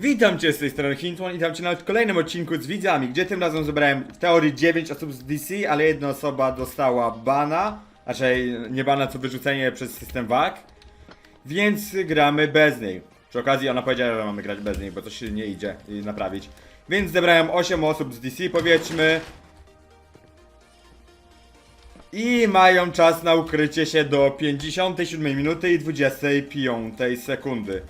Witam Cię z tej strony Hintwan i witam Cię na kolejnym odcinku z widzami, gdzie tym razem zebrałem w teorii 9 osób z DC, ale jedna osoba dostała bana, raczej nie bana, co wyrzucenie przez system WAG, więc gramy bez niej. Przy okazji ona powiedziała, że mamy grać bez niej, bo coś się nie idzie naprawić. Więc zebrałem 8 osób z DC, powiedzmy. I mają czas na ukrycie się do 57 minuty i 25 sekundy.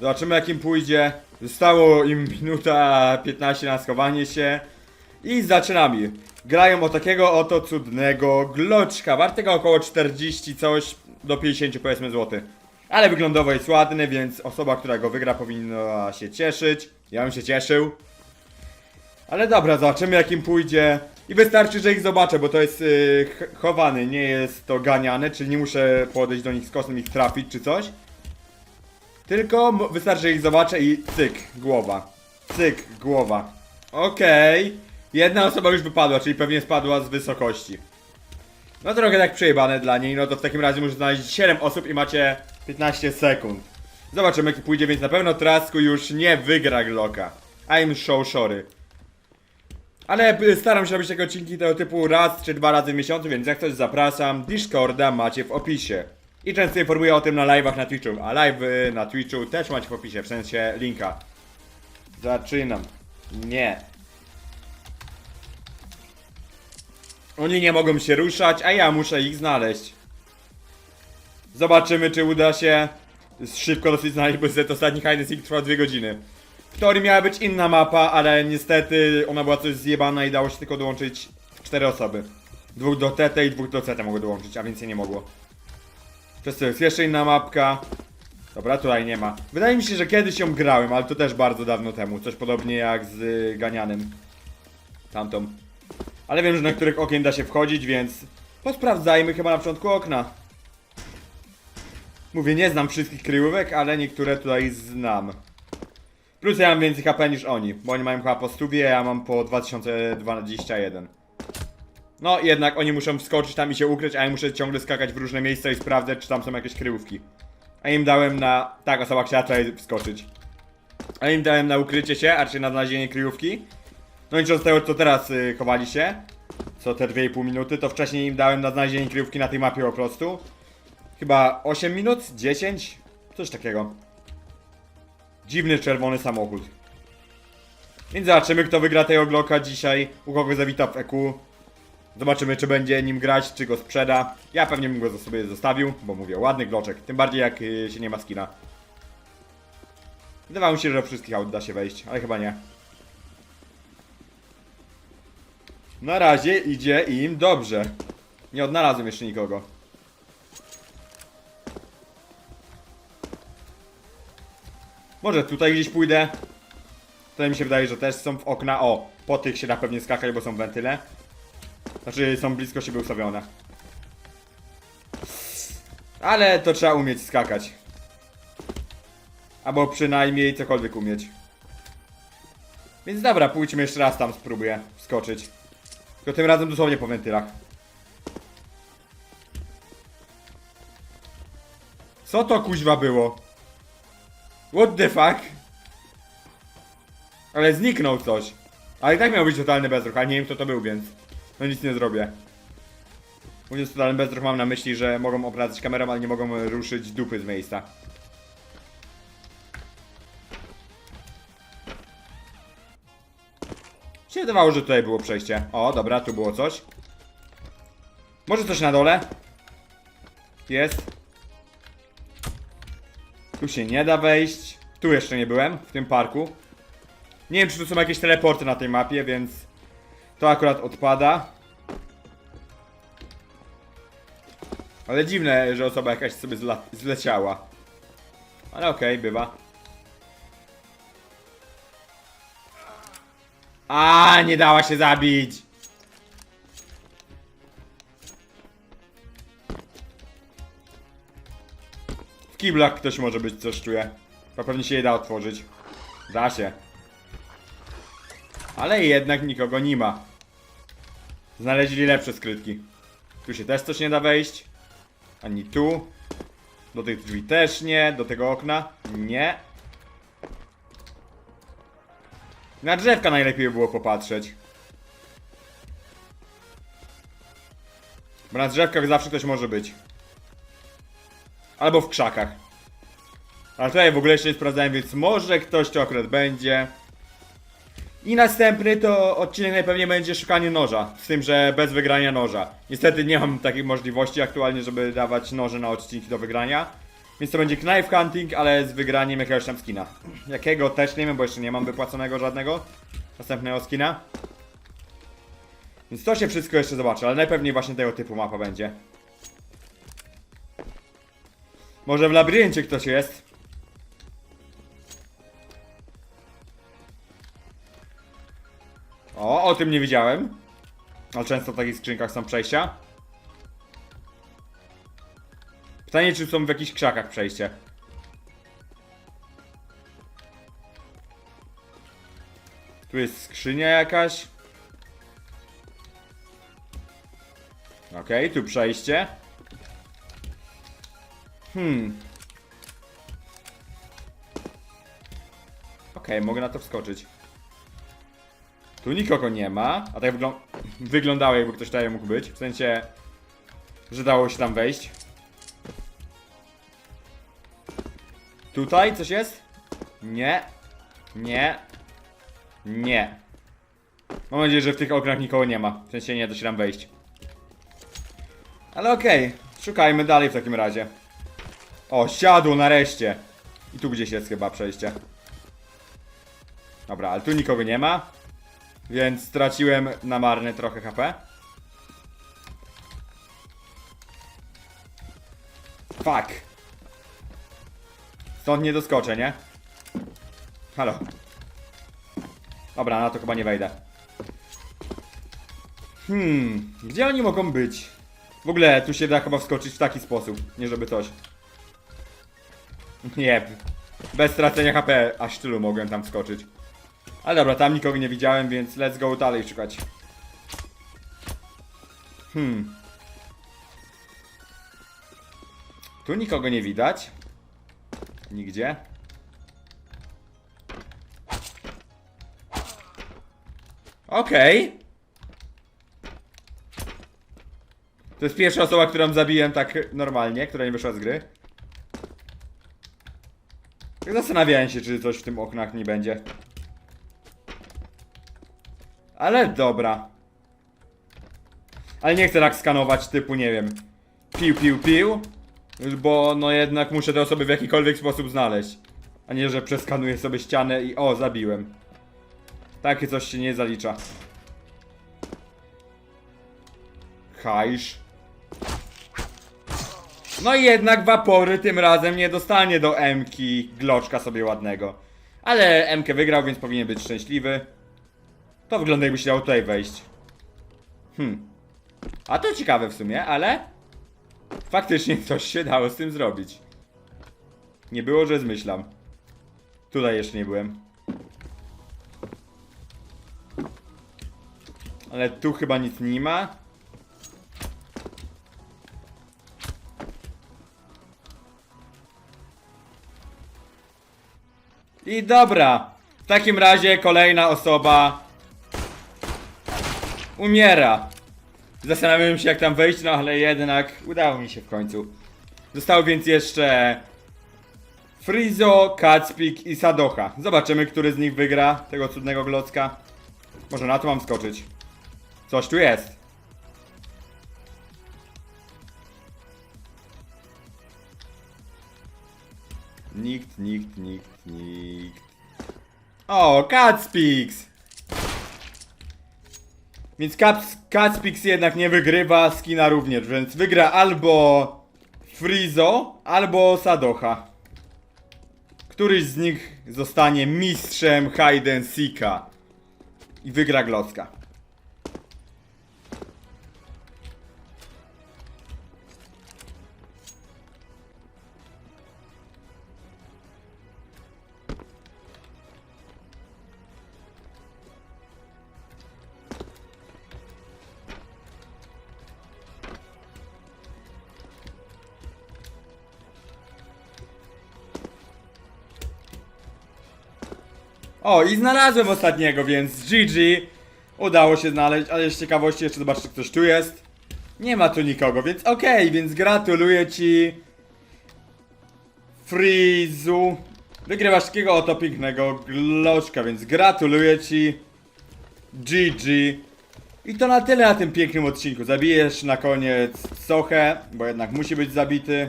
Zobaczymy jak im pójdzie. Zostało im minuta 15 na schowanie się. I zaczynamy. Grają o takiego oto cudnego gloczka. Wartego około 40 coś do 50 powiedzmy złoty. Ale wyglądowo jest ładny, więc osoba, która go wygra powinna się cieszyć. Ja bym się cieszył. Ale dobra, zobaczymy jak im pójdzie. I wystarczy, że ich zobaczę, bo to jest yy, ch- chowany, nie jest to ganiane, czyli nie muszę podejść do nich z kosem ich trafić czy coś. Tylko wystarczy, że ich zobaczę i cyk, głowa. Cyk, głowa. Okej. Jedna osoba już wypadła, czyli pewnie spadła z wysokości. No trochę tak przejebane dla niej, no to w takim razie muszę znaleźć 7 osób i macie 15 sekund. Zobaczymy jak pójdzie, więc na pewno Trasku już nie wygra Glocka. I'm so sorry. Ale y, staram się robić takie odcinki tego typu raz czy dwa razy w miesiącu, więc jak coś zapraszam, Discorda macie w opisie. I często informuję o tym na live'ach na Twitchu, a live y, na Twitchu też macie w opisie, w sensie linka. Zaczynam. Nie. Oni nie mogą się ruszać, a ja muszę ich znaleźć. Zobaczymy, czy uda się szybko dosyć znaleźć, bo ten ostatni hide seek trwa 2 godziny. W teorii miała być inna mapa, ale niestety ona była coś zjebana i dało się tylko dołączyć 4 osoby. Dwóch do TT i dwóch do CT mogły dołączyć, a więcej nie mogło. Przez to jest jeszcze inna mapka. Dobra, tutaj nie ma. Wydaje mi się, że kiedyś ją grałem, ale to też bardzo dawno temu. Coś podobnie jak z y, Ganianym. Tamtą. Ale wiem, że na których okien da się wchodzić, więc posprawdzajmy chyba na początku okna. Mówię, nie znam wszystkich kryjówek, ale niektóre tutaj znam. Plus ja mam więcej HP niż oni, bo oni mają chyba po 100, a ja mam po 2021. No jednak oni muszą wskoczyć tam i się ukryć, a ja muszę ciągle skakać w różne miejsca i sprawdzać, czy tam są jakieś kryjówki. A im dałem na... Tak, osoba chciała tutaj wskoczyć. A im dałem na ukrycie się, a czy na znalezienie kryjówki. No i co z tego, co teraz y, chowali się, co te 2,5 minuty, to wcześniej im dałem na znalezienie kryjówki na tej mapie po prostu. Chyba 8 minut? 10? Coś takiego. Dziwny czerwony samochód. Więc zobaczymy, kto wygra tego Glocka dzisiaj, u kogo zawita w EQ. Zobaczymy, czy będzie nim grać, czy go sprzeda. Ja pewnie bym go sobie zostawił, bo mówię, ładny Gloczek. Tym bardziej, jak y, się nie ma skina. Wydawało mi się, że wszystkich aut da się wejść, ale chyba nie. Na razie idzie im dobrze. Nie odnalazłem jeszcze nikogo. Może tutaj gdzieś pójdę. Tutaj mi się wydaje, że też są w okna. O, po tych się da pewnie skakać, bo są wentyle. Znaczy są blisko siebie ustawione. Ale to trzeba umieć skakać. Albo przynajmniej cokolwiek umieć. Więc dobra, pójdźmy jeszcze raz tam spróbuję wskoczyć. Tylko tym razem dosłownie po wentylach. Co to kuźwa było? What the fuck? Ale zniknął coś. Ale i tak miał być totalny bezruch, ale nie wiem kto to był, więc no nic nie zrobię. Mówiąc totalny bezruch mam na myśli, że mogą obracać kamerą, ale nie mogą ruszyć dupy z miejsca. Się wydawało, że tutaj było przejście. O, dobra, tu było coś. Może coś na dole? Jest. Tu się nie da wejść. Tu jeszcze nie byłem, w tym parku. Nie wiem, czy tu są jakieś teleporty na tej mapie, więc to akurat odpada. Ale dziwne, że osoba jakaś sobie zleciała. Ale okej, bywa. A, nie dała się zabić! W kiblach ktoś może być, coś czuje. To pewnie się je da otworzyć. Da się. Ale jednak nikogo nie ma. Znaleźli lepsze skrytki. Tu się też coś nie da wejść. Ani tu. Do tych drzwi też nie. Do tego okna nie. Na drzewka najlepiej by było popatrzeć. Bo na drzewkach zawsze ktoś może być. Albo w krzakach. Ale tutaj w ogóle jeszcze nie sprawdzałem, więc może ktoś tu akurat będzie. I następny to odcinek najpewniej będzie szukanie noża. Z tym, że bez wygrania noża. Niestety nie mam takiej możliwości aktualnie, żeby dawać noże na odcinki do wygrania. Więc to będzie knife hunting, ale z wygraniem jakiegoś tam skina. Jakiego też nie wiem, bo jeszcze nie mam wypłaconego żadnego. Następnego skina. Więc to się wszystko jeszcze zobaczy, ale najpewniej właśnie tego typu mapa będzie. Może w labiryncie ktoś jest? O, o tym nie wiedziałem. Ale często w takich skrzynkach są przejścia. Pytanie, czy są w jakichś krzakach przejście. Tu jest skrzynia jakaś. Okej, tu przejście. Hmm. Okej, mogę na to wskoczyć. Tu nikogo nie ma, a tak wyglą wyglądało jakby ktoś tutaj mógł być. W sensie, że dało się tam wejść. Tutaj coś jest? Nie. Nie. Nie. Mam nadzieję, że w tych oknach nikogo nie ma. W sensie nie da się tam wejść. Ale okej, szukajmy dalej w takim razie. O, siadło nareszcie. I tu gdzieś jest chyba przejście. Dobra, ale tu nikogo nie ma. Więc straciłem na marne trochę HP. Fuck. Stąd nie doskoczę, nie? Halo. Dobra, na to chyba nie wejdę. Hmm, gdzie oni mogą być? W ogóle tu się da chyba wskoczyć w taki sposób, nie żeby coś. Nie, bez stracenia HP aż tylu mogłem tam wskoczyć. Ale dobra, tam nikogo nie widziałem, więc let's go dalej szukać. Hmm. Tu nikogo nie widać. Nigdzie. Okej. To jest pierwsza osoba, którą zabiłem tak normalnie, która nie wyszła z gry. Zastanawiałem się, czy coś w tym oknach nie będzie. Ale dobra. Ale nie chcę tak skanować typu, nie wiem, pił, pił, pił, bo no jednak muszę te osoby w jakikolwiek sposób znaleźć. A nie, że przeskanuję sobie ścianę i o, zabiłem. Takie coś się nie zalicza. Hajsz. No i jednak wapory tym razem nie dostanie do Mki gloczka sobie ładnego. Ale Mkę wygrał, więc powinien być szczęśliwy. To wygląda jakby się dało tutaj wejść. Hmm. A to ciekawe w sumie, ale... Faktycznie coś się dało z tym zrobić. Nie było, że zmyślam. Tutaj jeszcze nie byłem. Ale tu chyba nic nie ma. I dobra. W takim razie kolejna osoba umiera. Zastanawiałem się jak tam wejść, no ale jednak udało mi się w końcu. Zostało więc jeszcze Frizo, Kacpik i Sadocha. Zobaczymy, który z nich wygra tego cudnego glocka. Może na to mam skoczyć. Coś tu jest. Nikt, nikt, nikt, nikt. O, Kacpix! Więc Caps, Kacpix jednak nie wygrywa, skina również, więc wygra albo Frizo, albo Sadocha. Któryś z nich zostanie mistrzem hide and seeka i wygra Glocka. O, i znalazłem ostatniego, więc GG. Udało się znaleźć, ale z ciekawości jeszcze zobaczcie, ktoś tu jest. Nie ma tu nikogo, więc okej, więc gratuluję ci. Frizu. Wygrywasz takiego oto pięknego gloczka, więc gratuluję ci. GG. I to na tyle na tym pięknym odcinku. Zabijesz na koniec Sochę, bo jednak musi być zabity.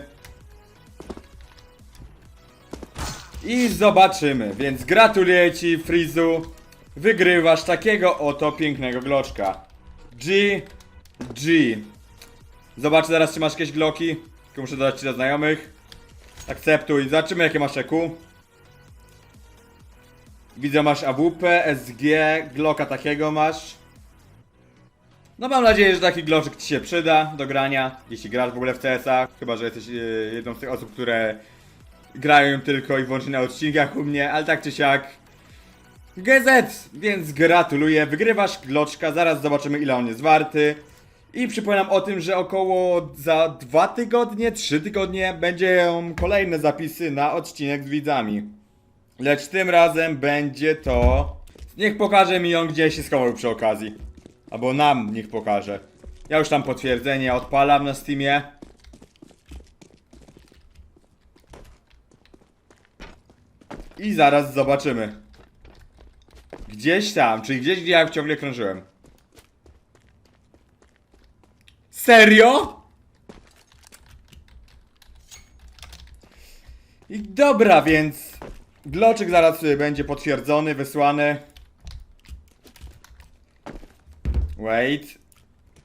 I zobaczymy, więc gratuluję ci Frizu. Wygrywasz takiego oto pięknego gloczka. G. G. Zobacz zaraz czy masz jakieś gloki. Tylko muszę dodać ci do znajomych. Akceptuj. Zobaczymy jakie masz EQ. Widzę masz AWP, SG, Glocka takiego masz. No mam nadzieję, że taki gloczek ci się przyda do grania, jeśli grasz w ogóle w CS-a, chyba że jesteś e, jedną z tych osób, które grają tylko i wyłącznie na odcinkach u mnie, ale tak czy siak. GZ, więc gratuluję, wygrywasz gloczka, zaraz zobaczymy ile on jest warty. I przypominam o tym, że około za dwa tygodnie, trzy tygodnie będą kolejne zapisy na odcinek z widzami. Lecz tym razem będzie to... Niech pokaże mi on gdzie się schował przy okazji. Albo nam niech pokaże. Ja już tam potwierdzenie odpalam na Steamie. I zaraz zobaczymy. Gdzieś tam, czyli gdzieś gdzie ja ciągle krążyłem. Serio? I dobra, więc Gloczek zaraz y, będzie potwierdzony, wysłany. Wait.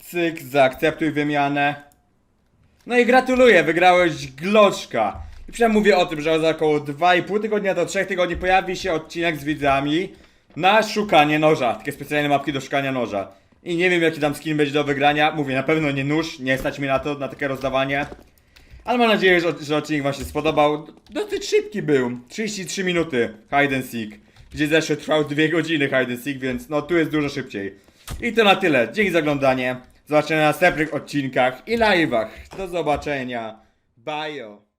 Cyk, zaakceptuj wymianę. No i gratuluję, wygrałeś Gloczka. I przynajmniej mówię o tym, że za około 2,5 tygodnia do 3 tygodni pojawi się odcinek z widzami na szukanie noża. Takie specjalne mapki do szukania noża. I nie wiem jaki tam skin będzie do wygrania. Mówię, na pewno nie nóż, nie stać mi na to, na takie rozdawanie. Ale mam nadzieję, że, że odcinek wam się spodobał. Dosyć szybki był. 33 minuty hide and seek. Gdzie zeszły trwał 2 godziny hide and seek, więc no tu jest dużo szybciej. I to na tyle. Dzięki za oglądanie. Zobaczenia na następnych odcinkach i live'ach. Do zobaczenia. Bye.